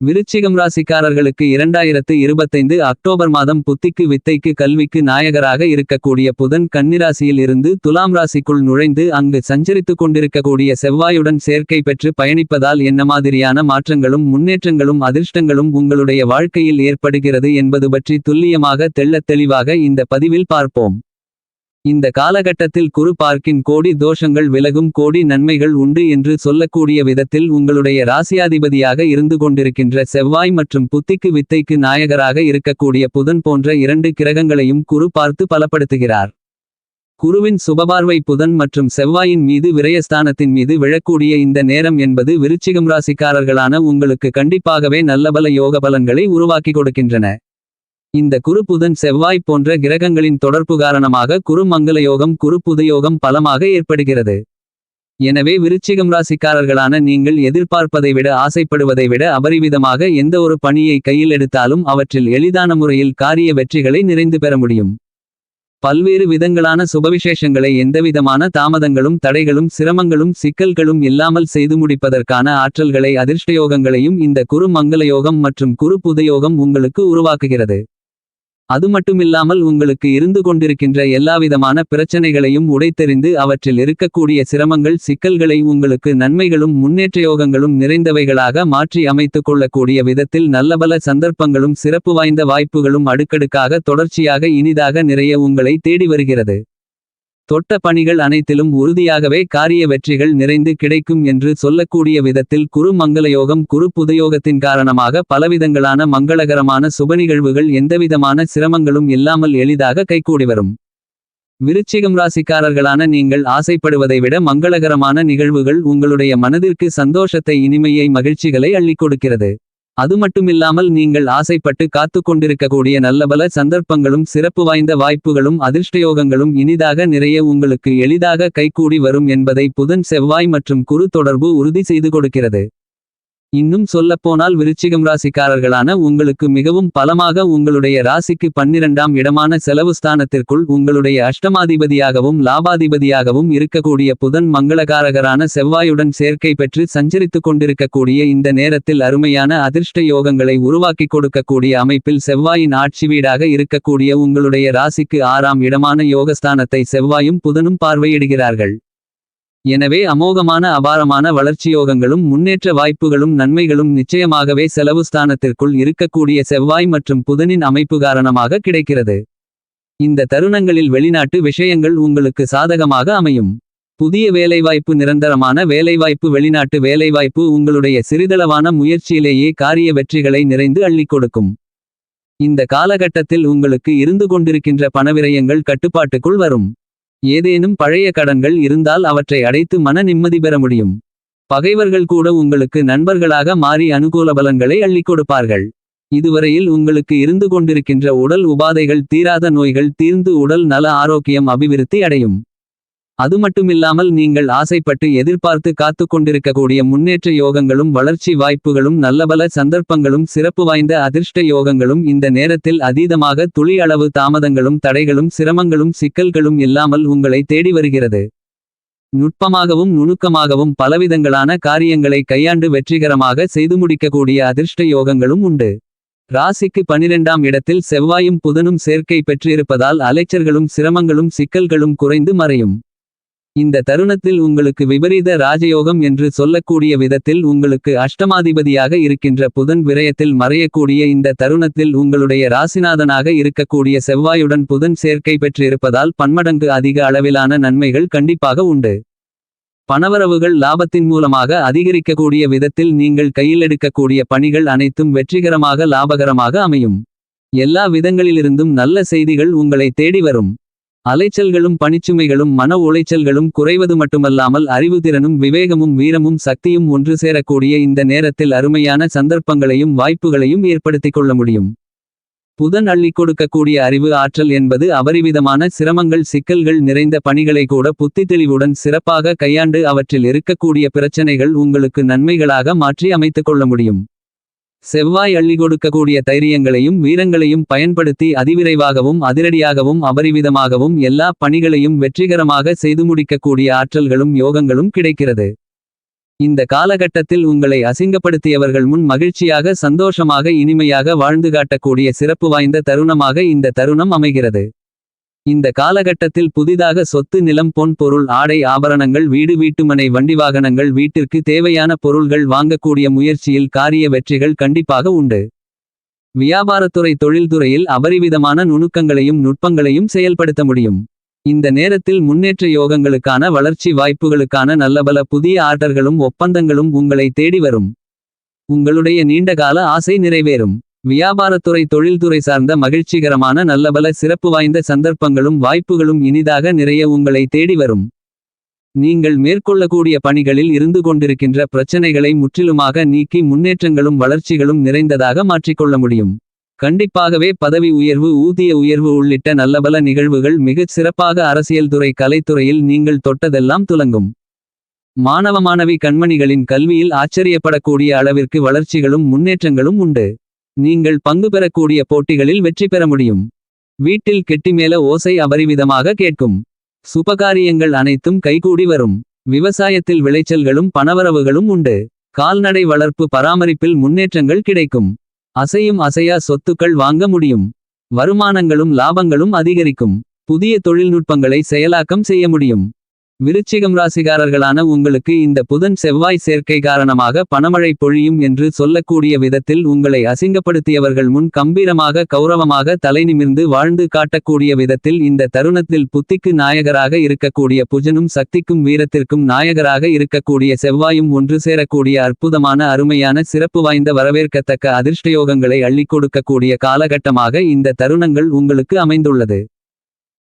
விருச்சிகம் ராசிக்காரர்களுக்கு இரண்டாயிரத்து இருபத்தைந்து அக்டோபர் மாதம் புத்திக்கு வித்தைக்கு கல்விக்கு நாயகராக இருக்கக்கூடிய புதன் கன்னிராசியில் இருந்து துலாம் ராசிக்குள் நுழைந்து அங்கு சஞ்சரித்துக் கொண்டிருக்கக்கூடிய செவ்வாயுடன் சேர்க்கை பெற்று பயணிப்பதால் என்ன மாதிரியான மாற்றங்களும் முன்னேற்றங்களும் அதிர்ஷ்டங்களும் உங்களுடைய வாழ்க்கையில் ஏற்படுகிறது என்பது பற்றி துல்லியமாக தெள்ளத் தெளிவாக இந்த பதிவில் பார்ப்போம். இந்த காலகட்டத்தில் குரு பார்க்கின் கோடி தோஷங்கள் விலகும் கோடி நன்மைகள் உண்டு என்று சொல்லக்கூடிய விதத்தில் உங்களுடைய ராசியாதிபதியாக இருந்து கொண்டிருக்கின்ற செவ்வாய் மற்றும் புத்திக்கு வித்தைக்கு நாயகராக இருக்கக்கூடிய புதன் போன்ற இரண்டு கிரகங்களையும் குரு பார்த்து பலப்படுத்துகிறார். குருவின் சுபபார்வை புதன் மற்றும் செவ்வாயின் மீது விரயஸ்தானத்தின் மீது விழக்கூடிய இந்த நேரம் என்பது விருச்சிகம் ராசிக்காரர்களான உங்களுக்கு கண்டிப்பாகவே நல்லபல யோக பலன்களை உருவாக்கி கொடுக்கின்றன. இந்த குரு புதன் செவ்வாய் போன்ற கிரகங்களின் தொடர்பு காரணமாக குரு யோகம் குரு புதயோகம் பலமாக ஏற்படுகிறது. எனவே விருச்சிகம் ராசிக்காரர்களான நீங்கள் எதிர்பார்ப்பதை விட ஆசைப்படுவதை விட அபரிவிதமாக எந்த ஒரு பணியை கையில் எடுத்தாலும் அவற்றில் எளிதான முறையில் காரிய வெற்றிகளை நிறைந்து பெற முடியும். பல்வேறு விதங்களான சுபவிசேஷங்களை எந்தவிதமான தாமதங்களும் தடைகளும் சிரமங்களும் சிக்கல்களும் இல்லாமல் செய்து முடிப்பதற்கான ஆற்றல்களை அதிர்ஷ்டயோகங்களையும் இந்த குரு மங்கள யோகம் மற்றும் குரு புதயோகம் உங்களுக்கு உருவாக்குகிறது. அது மட்டுமில்லாமல் உங்களுக்கு இருந்து கொண்டிருக்கின்ற எல்லாவிதமான பிரச்சனைகளையும் உடைத்தெறிந்து அவற்றில் இருக்கக்கூடிய சிரமங்கள் சிக்கல்களை உங்களுக்கு நன்மைகளும் முன்னேற்ற யோகங்களும் நிறைந்தவைகளாக மாற்றி அமைத்துக் கொள்ளக்கூடிய விதத்தில் நல்லபல சந்தர்ப்பங்களும் சிறப்பு வாய்ந்த வாய்ப்புகளும் அடுக்கடுக்காக தொடர்ச்சியாக இனிதாக நிறைய உங்களை தேடி வருகிறது. தொட்ட பணிகள் அனைத்திலும் உறுதியாகவே காரிய வெற்றிகள் நிறைந்து கிடைக்கும் என்று சொல்லக்கூடிய விதத்தில் குரு மங்களயோகம் குரு புதயோகத்தின் காரணமாக பலவிதங்களான மங்களகரமான சுபநிகழ்வுகள் எந்தவிதமான சிரமங்களும் இல்லாமல் எளிதாக கைகூடி வரும். விருச்சிகம் ராசிக்காரர்களான நீங்கள் ஆசைப்படுவதை விட மங்களகரமான நிகழ்வுகள் உங்களுடைய மனதிற்கு சந்தோஷத்தை இனிமையை மகிழ்ச்சிகளை அள்ளிக் கொடுக்கிறது. அது மட்டுமில்லாமல் நீங்கள் ஆசைப்பட்டு காத்து கொண்டிருக்கக்கூடிய நல்லபல சந்தர்ப்பங்களும் சிறப்பு வாய்ந்த வாய்ப்புகளும் அதிர்ஷ்டயோகங்களும் இனிதாக நிறைய உங்களுக்கு எளிதாக கைகூடி வரும் என்பதை புதன் செவ்வாய் மற்றும் குரு தொடர்பு உறுதி செய்து கொடுக்கிறது. இன்னும் சொல்லப்போனால் விருச்சிகம் ராசிக்காரர்களான உங்களுக்கு மிகவும் பலமாக உங்களுடைய ராசிக்கு பன்னிரண்டாம் இடமான செலவு ஸ்தானத்திற்குள் உங்களுடைய அஷ்டமாதிபதியாகவும் லாபாதிபதியாகவும் இருக்கக்கூடிய புதன் மங்களகாரகரான செவ்வாயுடன் சேர்க்கை பெற்று சஞ்சரித்துக் கொண்டிருக்கக்கூடிய இந்த நேரத்தில் அருமையான அதிர்ஷ்ட யோகங்களை உருவாக்கிக் கொடுக்கக்கூடிய அமைப்பில் செவ்வாயின் ஆட்சி வீடாக இருக்கக்கூடிய உங்களுடைய ராசிக்கு ஆறாம் இடமான யோகஸ்தானத்தை செவ்வாயும் புதனும் பார்வையிடுகிறார்கள். எனவே அமோகமான அபாரமான வளர்ச்சியோகங்களும் முன்னேற்ற வாய்ப்புகளும் நன்மைகளும் நிச்சயமாகவே செலவு ஸ்தானத்திற்குள் இருக்கக்கூடிய செவ்வாய் மற்றும் புதனின் அமைப்பு காரணமாக கிடைக்கிறது. இந்த தருணங்களில் வெளிநாட்டு விஷயங்கள் உங்களுக்கு சாதகமாக அமையும். புதிய வேலைவாய்ப்பு நிரந்தரமான வேலைவாய்ப்பு வெளிநாட்டு வேலைவாய்ப்பு உங்களுடைய சிறிதளவான முயற்சியிலேயே காரிய வெற்றிகளை நிறைந்து அள்ளிக் கொடுக்கும். இந்த காலகட்டத்தில் உங்களுக்கு இருந்து கொண்டிருக்கின்ற பணவிரயங்கள் கட்டுப்பாட்டுக்குள் வரும். ஏதேனும் பழைய கடன்கள் இருந்தால் அவற்றை அடைத்து மன நிம்மதி பெற முடியும். பகைவர்கள் கூட உங்களுக்கு நண்பர்களாக மாறி அனுகூல பலன்களை அள்ளிக் கொடுப்பார்கள். இதுவரையில் உங்களுக்கு இருந்து கொண்டிருக்கின்ற உடல் உபாதைகள் தீராத நோய்கள் தீர்ந்து உடல் நல ஆரோக்கியம் அபிவிருத்தி அடையும். அது மட்டுமில்லாமல் நீங்கள் ஆசைப்பட்டு எதிர்பார்த்து காத்து கொண்டிருக்கக்கூடிய முன்னேற்ற யோகங்களும் வளர்ச்சி வாய்ப்புகளும் நல்லபல சந்தர்ப்பங்களும் சிறப்பு வாய்ந்த அதிர்ஷ்ட யோகங்களும் இந்த நேரத்தில் அதீதமாக துளி அளவு தாமதங்களும் தடைகளும் சிரமங்களும் சிக்கல்களும் இல்லாமல் உங்களை தேடி வருகிறது. நுட்பமாகவும் நுணுக்கமாகவும் பலவிதங்களான காரியங்களை கையாண்டு வெற்றிகரமாக செய்து முடிக்கக்கூடிய அதிர்ஷ்ட யோகங்களும் உண்டு. ராசிக்கு பனிரெண்டாம் இடத்தில் செவ்வாயும் புதனும் சேர்க்கை பெற்றிருப்பதால் அலைச்சர்களும் சிரமங்களும் சிக்கல்களும் குறைந்து மறையும். இந்த தருணத்தில் உங்களுக்கு விபரீத ராஜயோகம் என்று சொல்லக்கூடிய விதத்தில் உங்களுக்கு அஷ்டமாதிபதியாக இருக்கின்ற புதன் விரயத்தில் மறையக்கூடிய இந்த தருணத்தில் உங்களுடைய ராசிநாதனாக இருக்கக்கூடிய செவ்வாயுடன் புதன் சேர்க்கை பெற்றிருப்பதால் பன்மடங்கு அதிக அளவிலான நன்மைகள் கண்டிப்பாக உண்டு. பணவரவுகள் லாபத்தின் மூலமாக அதிகரிக்கக்கூடிய விதத்தில் நீங்கள் கையில் எடுக்கக்கூடிய பணிகள் அனைத்தும் வெற்றிகரமாக லாபகரமாக அமையும். எல்லா விதங்களிலிருந்தும் நல்ல செய்திகள் உங்களை தேடி வரும். அலைச்சல்களும் பணிச்சுமைகளும் மன உளைச்சல்களும் குறைவது மட்டுமல்லாமல் அறிவுதிறனும் விவேகமும் வீரமும் சக்தியும் ஒன்று சேரக்கூடிய இந்த நேரத்தில் அருமையான சந்தர்ப்பங்களையும் வாய்ப்புகளையும் ஏற்படுத்திக் கொள்ள முடியும். புதன் அள்ளிக் கொடுக்கக்கூடிய அறிவு ஆற்றல் என்பது அபரிவிதமான சிரமங்கள் சிக்கல்கள் நிறைந்த பணிகளை கூட புத்தி தெளிவுடன் சிறப்பாக கையாண்டு அவற்றில் இருக்கக்கூடிய பிரச்சனைகள் உங்களுக்கு நன்மைகளாக மாற்றி அமைத்துக் கொள்ள முடியும். செவ்வாய் அள்ளி கொடுக்கக்கூடிய தைரியங்களையும் வீரங்களையும் பயன்படுத்தி அதிவிரைவாகவும் அதிரடியாகவும் அபரிவிதமாகவும் எல்லா பணிகளையும் வெற்றிகரமாக செய்து முடிக்கக்கூடிய ஆற்றல்களும் யோகங்களும் கிடைக்கிறது இந்த காலகட்டத்தில் உங்களை அசிங்கப்படுத்தியவர்கள் முன் மகிழ்ச்சியாக சந்தோஷமாக இனிமையாக வாழ்ந்து காட்டக்கூடிய சிறப்பு வாய்ந்த தருணமாக இந்த தருணம் அமைகிறது. இந்த காலகட்டத்தில் புதிதாக சொத்து நிலம் பொன் பொருள் ஆடை ஆபரணங்கள் வீடு வீட்டுமனை வண்டி வாகனங்கள் வீட்டிற்கு தேவையான பொருள்கள் வாங்கக்கூடிய முயற்சியில் காரிய வெற்றிகள் கண்டிப்பாக உண்டு. வியாபாரத்துறை தொழில்துறையில் அபரிவிதமான நுணுக்கங்களையும் நுட்பங்களையும் செயல்படுத்த முடியும். இந்த நேரத்தில் முன்னேற்ற யோகங்களுக்கான வளர்ச்சி வாய்ப்புகளுக்கான நல்லபல புதிய ஆர்டர்களும் ஒப்பந்தங்களும் உங்களை தேடி வரும். உங்களுடைய நீண்டகால ஆசை நிறைவேறும். வியாபாரத்துறை தொழில்துறை சார்ந்த மகிழ்ச்சிகரமான நல்லபல சிறப்பு வாய்ந்த சந்தர்ப்பங்களும் வாய்ப்புகளும் இனிதாக நிறைய உங்களை தேடி வரும். நீங்கள் மேற்கொள்ளக்கூடிய பணிகளில் இருந்து கொண்டிருக்கின்ற பிரச்சனைகளை முற்றிலுமாக நீக்கி முன்னேற்றங்களும் வளர்ச்சிகளும் நிறைந்ததாக மாற்றிக்கொள்ள முடியும். கண்டிப்பாகவே பதவி உயர்வு ஊதிய உயர்வு உள்ளிட்ட நல்லபல நிகழ்வுகள் மிகச் சிறப்பாக அரசியல்துறை கலைத்துறையில் நீங்கள் தொட்டதெல்லாம் துலங்கும். மாணவ மாணவி கண்மணிகளின் கல்வியில் ஆச்சரியப்படக்கூடிய அளவிற்கு வளர்ச்சிகளும் முன்னேற்றங்களும் உண்டு. நீங்கள் பங்கு பெறக்கூடிய போட்டிகளில் வெற்றி பெற முடியும். வீட்டில் கெட்டிமேல ஓசை அபரிவிதமாக கேட்கும். சுபகாரியங்கள் அனைத்தும் கைகூடி வரும். விவசாயத்தில் விளைச்சல்களும் பணவரவுகளும் உண்டு. கால்நடை வளர்ப்பு பராமரிப்பில் முன்னேற்றங்கள் கிடைக்கும். அசையும் அசையா சொத்துக்கள் வாங்க முடியும். வருமானங்களும் லாபங்களும் அதிகரிக்கும். புதிய தொழில்நுட்பங்களை செயலாக்கம் செய்ய முடியும். விருச்சிகம் ராசிகாரர்களான உங்களுக்கு இந்த புதன் செவ்வாய் சேர்க்கை காரணமாக பணமழை பொழியும் என்று சொல்லக்கூடிய விதத்தில் உங்களை அசிங்கப்படுத்தியவர்கள் முன் கம்பீரமாக கௌரவமாக தலைநிமிர்ந்து வாழ்ந்து காட்டக்கூடிய விதத்தில் இந்த தருணத்தில் புத்திக்கு நாயகராக இருக்கக்கூடிய புஜனும் சக்திக்கும் வீரத்திற்கும் நாயகராக இருக்கக்கூடிய செவ்வாயும் ஒன்று சேரக்கூடிய அற்புதமான அருமையான சிறப்பு வாய்ந்த வரவேற்கத்தக்க அதிர்ஷ்டயோகங்களை அள்ளிக் கொடுக்கக்கூடிய காலகட்டமாக இந்த தருணங்கள் உங்களுக்கு அமைந்துள்ளது.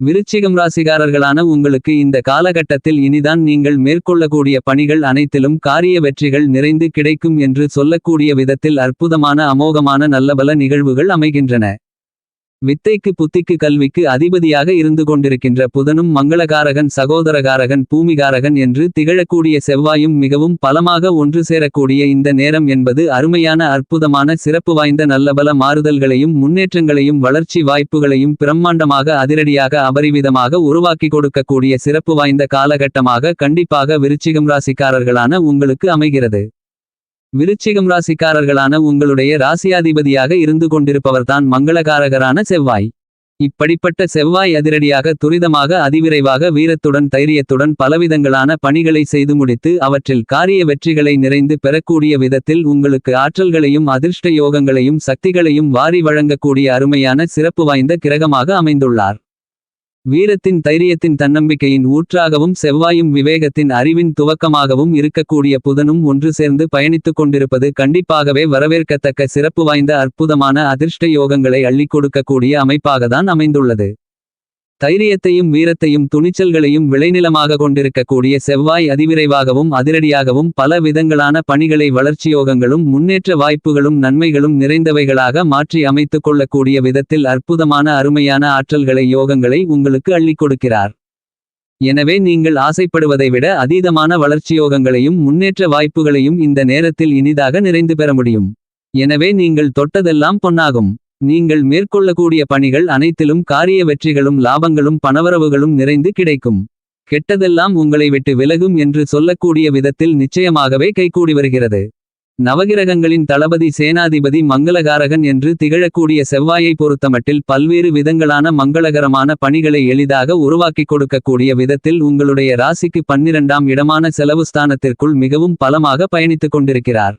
விருச்சிகம் ராசிகாரர்களான உங்களுக்கு இந்த காலகட்டத்தில் இனிதான் நீங்கள் மேற்கொள்ளக்கூடிய பணிகள் அனைத்திலும் காரிய வெற்றிகள் நிறைந்து கிடைக்கும் என்று சொல்லக்கூடிய விதத்தில் அற்புதமான அமோகமான நல்லபல நிகழ்வுகள் அமைகின்றன. வித்தைக்கு புத்திக்கு கல்விக்கு அதிபதியாக இருந்து கொண்டிருக்கின்ற புதனும் மங்களகாரகன் சகோதரகாரகன் பூமிகாரகன் என்று திகழக்கூடிய செவ்வாயும் மிகவும் பலமாக ஒன்று சேரக்கூடிய இந்த நேரம் என்பது அருமையான அற்புதமான சிறப்பு வாய்ந்த நல்லபல மாறுதல்களையும் முன்னேற்றங்களையும் வளர்ச்சி வாய்ப்புகளையும் பிரம்மாண்டமாக அதிரடியாக அபரிவிதமாக உருவாக்கி கொடுக்கக்கூடிய சிறப்பு வாய்ந்த காலகட்டமாக கண்டிப்பாக விருச்சிகம் ராசிக்காரர்களான உங்களுக்கு அமைகிறது. விருச்சிகம் ராசிக்காரர்களான உங்களுடைய ராசியாதிபதியாக இருந்து கொண்டிருப்பவர்தான் மங்களகாரகரான செவ்வாய். இப்படிப்பட்ட செவ்வாய் அதிரடியாக துரிதமாக அதிவிரைவாக வீரத்துடன் தைரியத்துடன் பலவிதங்களான பணிகளை செய்து முடித்து அவற்றில் காரிய வெற்றிகளை நிறைந்து பெறக்கூடிய விதத்தில் உங்களுக்கு ஆற்றல்களையும் அதிர்ஷ்ட யோகங்களையும் சக்திகளையும் வாரி வழங்கக்கூடிய அருமையான சிறப்பு வாய்ந்த கிரகமாக அமைந்துள்ளார். வீரத்தின் தைரியத்தின் தன்னம்பிக்கையின் ஊற்றாகவும் செவ்வாயும் விவேகத்தின் அறிவின் துவக்கமாகவும் இருக்கக்கூடிய புதனும் ஒன்று சேர்ந்து பயணித்துக் கொண்டிருப்பது கண்டிப்பாகவே வரவேற்கத்தக்க சிறப்பு வாய்ந்த அற்புதமான அதிர்ஷ்ட யோகங்களை அள்ளிக் கொடுக்கக்கூடிய அமைப்பாகத்தான் அமைந்துள்ளது. தைரியத்தையும் வீரத்தையும் துணிச்சல்களையும் விளைநிலமாக கொண்டிருக்கக்கூடிய செவ்வாய் அதிவிரைவாகவும் அதிரடியாகவும் பல விதங்களான பணிகளை வளர்ச்சியோகங்களும் முன்னேற்ற வாய்ப்புகளும் நன்மைகளும் நிறைந்தவைகளாக மாற்றி அமைத்துக் கொள்ளக்கூடிய விதத்தில் அற்புதமான அருமையான ஆற்றல்களை யோகங்களை உங்களுக்கு அள்ளிக் கொடுக்கிறார். எனவே நீங்கள் ஆசைப்படுவதை விட அதீதமான வளர்ச்சியோகங்களையும் முன்னேற்ற வாய்ப்புகளையும் இந்த நேரத்தில் இனிதாக நிறைந்து பெற முடியும். எனவே நீங்கள் தொட்டதெல்லாம் பொன்னாகும். நீங்கள் மேற்கொள்ளக்கூடிய பணிகள் அனைத்திலும் காரிய வெற்றிகளும் லாபங்களும் பணவரவுகளும் நிறைந்து கிடைக்கும். கெட்டதெல்லாம் உங்களை விட்டு விலகும் என்று சொல்லக்கூடிய விதத்தில் நிச்சயமாகவே கைகூடி வருகிறது. நவகிரகங்களின் தளபதி சேனாதிபதி மங்களகாரகன் என்று திகழக்கூடிய செவ்வாயை பொறுத்தமட்டில் பல்வேறு விதங்களான மங்களகரமான பணிகளை எளிதாக உருவாக்கிக் கொடுக்கக்கூடிய விதத்தில் உங்களுடைய ராசிக்கு பன்னிரண்டாம் இடமான செலவு ஸ்தானத்திற்குள் மிகவும் பலமாக பயணித்துக் கொண்டிருக்கிறார்.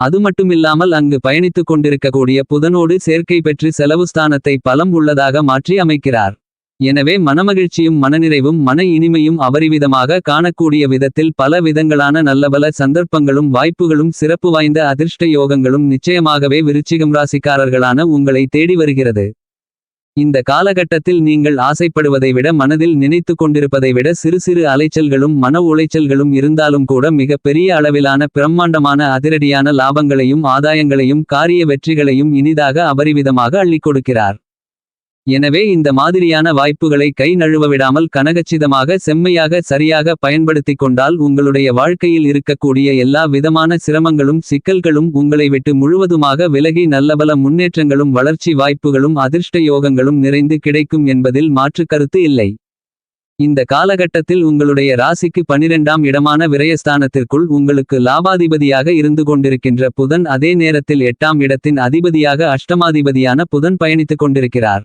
அதுமட்டுமில்லாமல் அங்கு பயணித்துக் கொண்டிருக்கக்கூடிய புதனோடு சேர்க்கை பெற்று செலவு ஸ்தானத்தை பலம் உள்ளதாக மாற்றி அமைக்கிறார். எனவே மனமகிழ்ச்சியும் மனநிறைவும் மன இனிமையும் அபரிவிதமாக காணக்கூடிய விதத்தில் பல விதங்களான நல்லபல சந்தர்ப்பங்களும் வாய்ப்புகளும் சிறப்பு வாய்ந்த அதிர்ஷ்ட யோகங்களும் நிச்சயமாகவே விருச்சிகம் ராசிக்காரர்களான உங்களை தேடி வருகிறது. இந்த காலகட்டத்தில் நீங்கள் ஆசைப்படுவதை விட மனதில் நினைத்து கொண்டிருப்பதை விட சிறு சிறு அலைச்சல்களும் மன உளைச்சல்களும் இருந்தாலும் கூட மிக பெரிய அளவிலான பிரம்மாண்டமான அதிரடியான லாபங்களையும் ஆதாயங்களையும் காரிய வெற்றிகளையும் இனிதாக அபரிவிதமாக அள்ளிக் கொடுக்கிறார். எனவே இந்த மாதிரியான வாய்ப்புகளை கை நழுவ விடாமல் கனகச்சிதமாக செம்மையாக சரியாக பயன்படுத்திக் கொண்டால் உங்களுடைய வாழ்க்கையில் இருக்கக்கூடிய எல்லா விதமான சிரமங்களும் சிக்கல்களும் உங்களை விட்டு முழுவதுமாக விலகி நல்லபல முன்னேற்றங்களும் வளர்ச்சி வாய்ப்புகளும் அதிர்ஷ்ட யோகங்களும் நிறைந்து கிடைக்கும் என்பதில் மாற்றுக் கருத்து இல்லை. இந்த காலகட்டத்தில் உங்களுடைய ராசிக்கு பனிரெண்டாம் இடமான விரயஸ்தானத்திற்குள் உங்களுக்கு லாபாதிபதியாக இருந்து கொண்டிருக்கின்ற புதன் அதே நேரத்தில் எட்டாம் இடத்தின் அதிபதியாக அஷ்டமாதிபதியான புதன் பயணித்துக் கொண்டிருக்கிறார்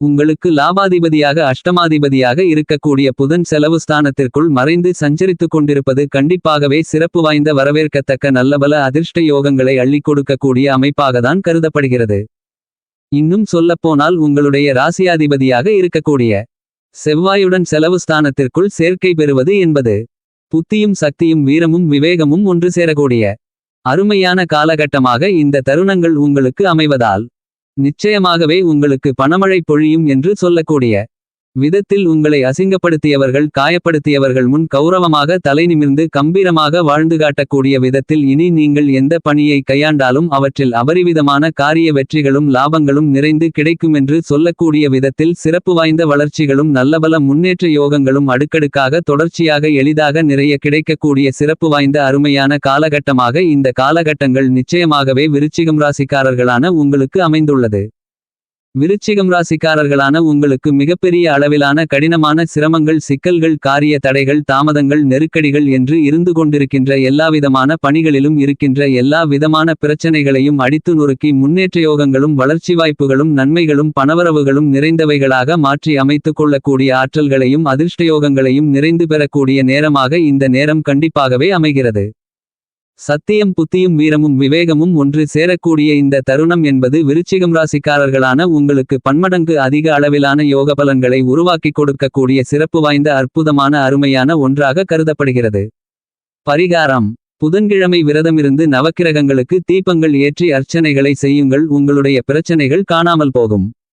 உங்களுக்கு லாபாதிபதியாக அஷ்டமாதிபதியாக இருக்கக்கூடிய புதன் செலவு ஸ்தானத்திற்குள் மறைந்து சஞ்சரித்துக் கொண்டிருப்பது கண்டிப்பாகவே சிறப்பு வாய்ந்த வரவேற்கத்தக்க நல்லபல அதிர்ஷ்ட யோகங்களை அள்ளி கொடுக்கக்கூடிய அமைப்பாகத்தான் கருதப்படுகிறது. இன்னும் சொல்லப்போனால் உங்களுடைய ராசியாதிபதியாக இருக்கக்கூடிய செவ்வாயுடன் செலவு ஸ்தானத்திற்குள் சேர்க்கை பெறுவது என்பது புத்தியும் சக்தியும் வீரமும் விவேகமும் ஒன்று சேரக்கூடிய அருமையான காலகட்டமாக இந்த தருணங்கள் உங்களுக்கு அமைவதால் நிச்சயமாகவே உங்களுக்கு பணமழை பொழியும் என்று சொல்லக்கூடிய விதத்தில் உங்களை அசிங்கப்படுத்தியவர்கள் காயப்படுத்தியவர்கள் முன் கௌரவமாக தலை நிமிர்ந்து கம்பீரமாக வாழ்ந்து காட்டக்கூடிய விதத்தில் இனி நீங்கள் எந்த பணியை கையாண்டாலும் அவற்றில் அபரிவிதமான காரிய வெற்றிகளும் லாபங்களும் நிறைந்து கிடைக்குமென்று சொல்லக்கூடிய விதத்தில் சிறப்பு வாய்ந்த வளர்ச்சிகளும் நல்லபல முன்னேற்ற யோகங்களும் அடுக்கடுக்காக தொடர்ச்சியாக எளிதாக நிறைய கிடைக்கக்கூடிய சிறப்பு வாய்ந்த அருமையான காலகட்டமாக இந்த காலகட்டங்கள் நிச்சயமாகவே விருச்சிகம் ராசிக்காரர்களான உங்களுக்கு அமைந்துள்ளது. விருச்சிகம் ராசிக்காரர்களான உங்களுக்கு மிகப்பெரிய அளவிலான கடினமான சிரமங்கள் சிக்கல்கள் காரிய தடைகள் தாமதங்கள் நெருக்கடிகள் என்று இருந்து கொண்டிருக்கின்ற எல்லாவிதமான பணிகளிலும் இருக்கின்ற எல்லா விதமான பிரச்சனைகளையும் அடித்து நொறுக்கி முன்னேற்ற யோகங்களும் வளர்ச்சி வாய்ப்புகளும் நன்மைகளும் பணவரவுகளும் நிறைந்தவைகளாக மாற்றி அமைத்துக் கொள்ளக்கூடிய ஆற்றல்களையும் அதிர்ஷ்டயோகங்களையும் நிறைந்து பெறக்கூடிய நேரமாக இந்த நேரம் கண்டிப்பாகவே அமைகிறது. சத்தியம் புத்தியும் வீரமும் விவேகமும் ஒன்று சேரக்கூடிய இந்த தருணம் என்பது விருச்சிகம் ராசிக்காரர்களான உங்களுக்கு பன்மடங்கு அதிக அளவிலான யோக பலன்களை உருவாக்கிக் கொடுக்கக்கூடிய சிறப்பு வாய்ந்த அற்புதமான அருமையான ஒன்றாக கருதப்படுகிறது. பரிகாரம். புதன்கிழமை விரதமிருந்து நவக்கிரகங்களுக்கு தீபங்கள் ஏற்றி அர்ச்சனைகளை செய்யுங்கள். உங்களுடைய பிரச்சனைகள் காணாமல் போகும்.